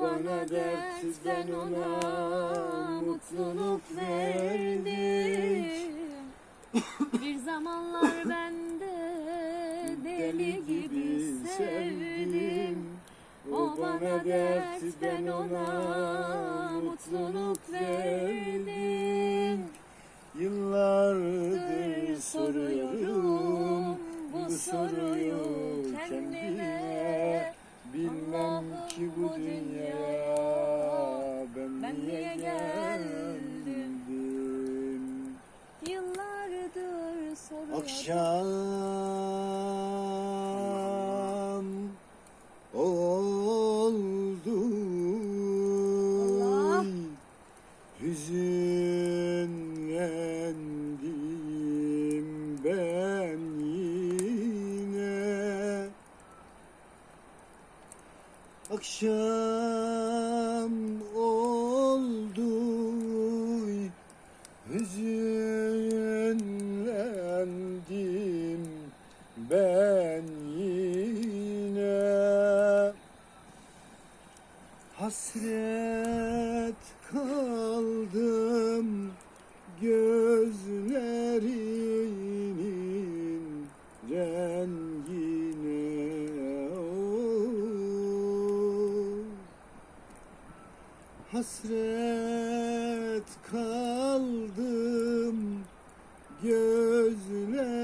bana dert ben ona mutluluk verdim. Bir zamanlar ben de deli gibi sevdim. O bana dert ben ona mutluluk verdim. Yıllardır soruyorum. Bu soruyu kendime Bilmem ki bu dünyaya ben, Ben niye geldim? Yıllardır soruyorum. Akşam Akşam oldu Hüzünlendim ben yine. Hasret kaldım gözlerinin Hasret kaldım gözlerinin